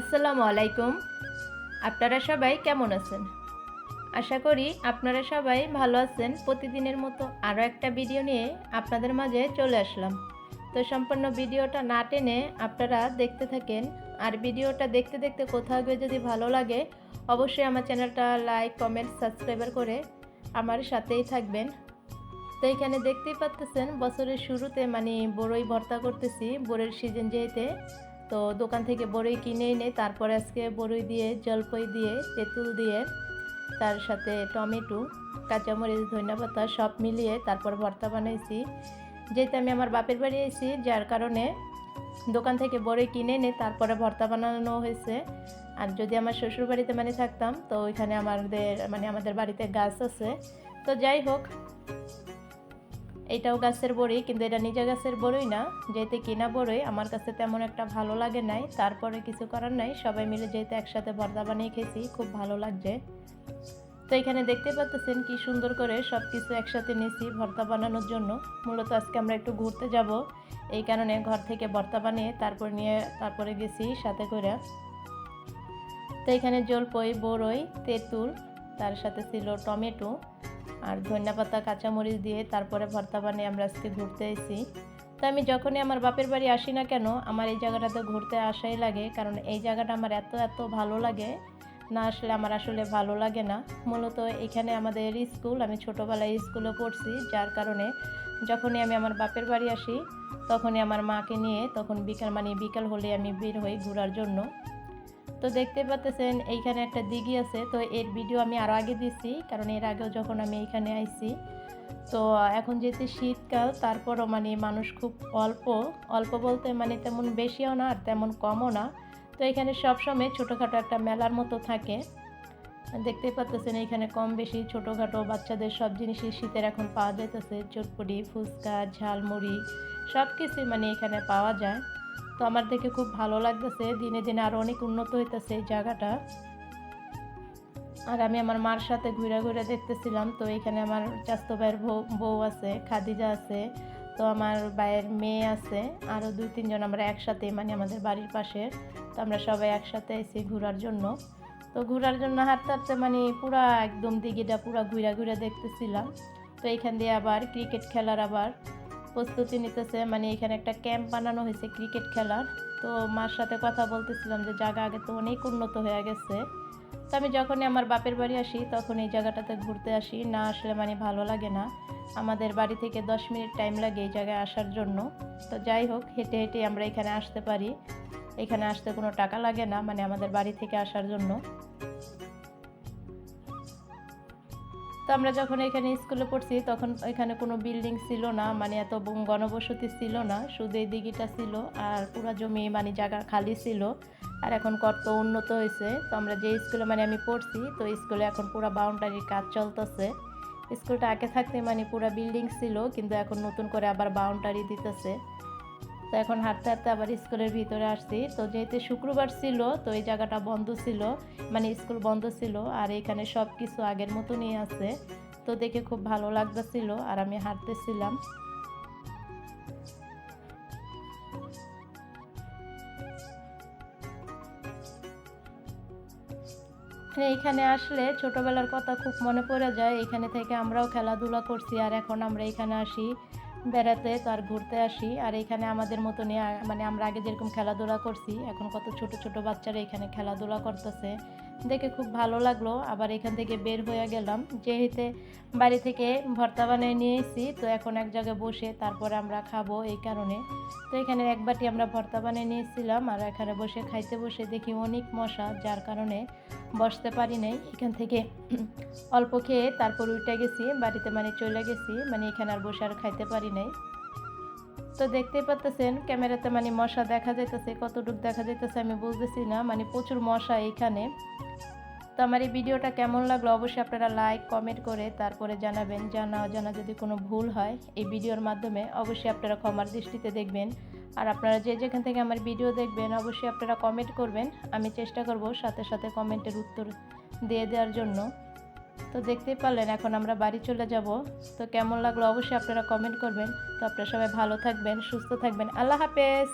আসসালামু আলাইকুম। আপনারা সবাই কেমন আছেন? আশা করি আপনারা সবাই ভালো আছেন। প্রতিদিনের মতো আরও একটা ভিডিও নিয়ে আপনাদের মাঝে চলে আসলাম। তো সম্পূর্ণ ভিডিওটা না টেনে আপনারা দেখতে থাকেন। আর ভিডিওটা দেখতে দেখতে কোথাও গিয়ে যদি ভালো লাগে, অবশ্যই আমার চ্যানেলটা লাইক, কমেন্ট, সাবস্ক্রাইবার করে আমার সাথেই থাকবেন। তো এখানে দেখতেই পাচ্তেছেন, বছরের শুরুতে মানে বড়ই ভর্তা করতেছি। বড়ের সিজন যেহেতু তো দোকান থেকে বড়ই কিনে এনে তারপরে আজকে বড়ই দিয়ে, জলপই দিয়ে, তেঁতুল দিয়ে, তার সাথে টমেটো, কাঁচামরিচ ধনিয়া সব মিলিয়ে তারপর ভর্তা বানাইছি। যেহেতু আমি আমার বাপের বাড়ি এসেছি যার কারণে দোকান থেকে বড়ই কিনে এনে তারপরে ভর্তা বানানো হয়েছে। আর যদি আমার শ্বশুর বাড়িতে মানে থাকতাম, তো ওইখানে আমাদের মানে আমাদের বাড়িতে গাছ আছে। তো যাই হোক এইটাও গাছের বড়ি কিন্তু এটা নিজে গাছের বড়ই না। যেহেতু কিনা বড়ই, আমার কাছে তেমন একটা ভালো লাগে নাই। তারপরে কিছু করার নাই। সবাই মিলে যেহেতু একসাথে ভর্তা বানিয়ে খেয়েছি, খুব ভালো লাগছে। তো এখানে দেখতে পাচ্ছেন কি সুন্দর করে সব কিছু একসাথে নিয়েছি ভর্তা বানানোর জন্য। মূলত আজকে আমরা একটু ঘুরতে যাব। এই কারণে ঘর থেকে ভর্তা বানিয়ে তারপর নিয়ে, তারপরে গেছি সাথে করে। তো এখানে জলপই, বড়ই, তেঁতুল, তার সাথে ছিল টমেটো। আর ধনিয়া পাতা, কাঁচামরিচ দিয়ে তারপরে ভর্তা বানিয়ে আমরা আজকে ঘুরতে এসেছি। তো আমি যখনই আমার বাপের বাড়ি আসি না কেন, আমার এই জায়গাটাতে ঘুরতে আসাই লাগে, কারণ এই জায়গাটা আমার এত এত ভালো লাগে। না আসলে আমার আসলে ভালো লাগে না। মূলত এখানে আমাদের স্কুল, আমি ছোটোবেলায় স্কুলে পড়ছি, যার কারণে যখনই আমি আমার বাপের বাড়ি আসি, তখনই আমার মাকে নিয়ে, তখন বিকাল মানে বিকাল হলে আমি বের হই ঘোরার জন্য। তো দেখতে পাচ্ছেন এইখানে একটা দিঘি আছে। তো এর ভিডিও আমি আরও আগে দিছি, কারণ এর আগেও যখন আমি এইখানে আইছি। তো এখন যেহেতু শীতকাল, তারপরও মানে মানুষ খুব অল্প। অল্প বলতে মানে তেমন বেশিও না, আর তেমন কমও না। তো এখানে সবসময় ছোটোখাটো একটা মেলার মতো থাকে। দেখতে পাচ্ছেন এখানে কম বেশি ছোটোখাটো বাচ্চাদের সব জিনিসই শীতের এখন পাওয়া যাইতেছে। চটপটি, ফুচকা, ঝালমুড়ি সব কিছুই মানে এখানে পাওয়া যায়। তো আমার দেখে খুব ভালো লাগতেছে, দিনে দিনে আরও অনেক উন্নত হইতেছে এই জায়গাটা। আর আমি আমার মার সাথে ঘুরে ঘুরে দেখতেছিলাম, তো এখানে আমার চাস্তো ভাইয়ের বউ আছে, খাদিজা আছে, তো আমার ভাইয়ের মেয়ে আছে আরও দুই তিনজন আমরা একসাথে মানে আমাদের বাড়ির পাশে, তো আমরা সবাই একসাথে এসেছি ঘোরার জন্য। তো ঘোরার জন্য হাঁটতে হাঁটতে মানে পুরা একদম দিঘিটা পুরা ঘুরে ঘুরে দেখতেছিলাম। তো এইখান দিয়ে আবার ক্রিকেট খেলার আবার প্রস্তুতি নিতেছে মানে এখানে একটা ক্যাম্প বানানো হয়েছে ক্রিকেট খেলার। তো মার সাথে কথা বলতেছিলাম যে জায়গা আগে তো অনেক উন্নত হয়ে গেছে। তো আমি যখনই আমার বাপের বাড়ি আসি তখন এই জায়গাটাতে ঘুরতে আসি। না আসলে মানে ভালো লাগে না। আমাদের বাড়ি থেকে দশ মিনিট টাইম লাগে এই জায়গায় আসার জন্য। তো যাই হোক, হেঁটে হেঁটে আমরা এখানে আসতে পারি। এখানে আসতে কোনো টাকা লাগে না মানে আমাদের বাড়ি থেকে আসার জন্য। তো আমরা যখন এখানে স্কুলে পড়ছি, তখন এখানে কোনো বিল্ডিং ছিল না মানে এত গণবসতি ছিল না। শুধু এই দিঘিটা ছিল আর পুরো জমি মানে জায়গা খালি ছিল। আর এখন কত উন্নত হয়েছে। তো আমরা যে স্কুলে মানে আমি পড়ছি, তো স্কুলে এখন পুরো বাউন্ডারির কাজ চলতেছে। স্কুলটা আগে থাকতে মানে পুরো বিল্ডিং ছিল, কিন্তু এখন নতুন করে আবার বাউন্ডারি দিতেছে। তো এখন হাঁটতে হাঁটতে আবার স্কুলের ভিতরে আসছি। তো যেহেতু শুক্রবার ছিল, তো এই জায়গাটা বন্ধ ছিল মানে স্কুল বন্ধ ছিল, আর এখানে সব কিছু আগের মতনই আছে। তো দেখে খুব ভালো লাগতেছিল, আর আমি হাঁটতেছিলাম। এইখানে আসলে ছোটবেলার কথা খুব মনে পড়ে যায়। এখানে থেকে আমরাও খেলাধুলা করছি, আর এখন আমরা এখানে আসি। বেড়াতে তো আর ঘুরতে আসি। আর এখানে আমাদের মতনই, আ- মানে আমরা আগে যেরকম খেলাধুলা করছি, এখন কত ছোট ছোট বাচ্চারা এখানে খেলাধুলা করতেছে। দেখে খুব ভালো লাগল। আবার এখান থেকে বের হয়ে গেলাম। যেহেতু বাড়ি থেকে ভর্তা বানিয়ে নিয়ে এসেছি তো এখন এক জায়গায় বসে তারপরে আমরা খাব এই কারণে। তো এখানে এক বাটি আমরা ভর্তা বানিয়ে নিয়েছিলাম আর এখানে বসে খাইতে বসে দেখি অনেক মশা, যার কারণে বসতে পারি নাই। এখান থেকে অল্প খেয়ে তারপর উঠে গেছি, বাড়িতে মানে চলে গেছি মানে এখানে আর বসে আর খাইতে পারি নাই। তো দেখতেই পাচ্তেছেন, ক্যামেরাতে মানে মশা দেখা যাইতেছে, কতটুকু দেখা যাইতেছে আমি বুঝতেছি না মানে প্রচুর মশা এখানে তো আমার এই ভিডিওটা কেমন লাগল অবশ্যই আপনারা লাইক, কমেন্ট করে তারপরে জানাবেন, জানা অজানা যদি কোনো ভুল হয়, এই ভিডিওর মাধ্যমে অবশ্যই আপনারা ক্ষমার দৃষ্টিতে দেখবেন। আর আপনারা যে যেখান থেকে আমার ভিডিও দেখবেন, অবশ্যই আপনারা কমেন্ট করবেন, আমি চেষ্টা করব সাথে সাথে কমেন্টের উত্তর দিয়ে দেওয়ার জন্য। তো দেখতেই পারলেন, এখন আমরা বাড়ি চলে যাব। তো কেমন লাগল অবশ্যই আপনারা কমেন্ট করবেন। তো আপনারা সবাই ভালো থাকবেন, সুস্থ থাকবেন। আল্লাহ হাফেজ।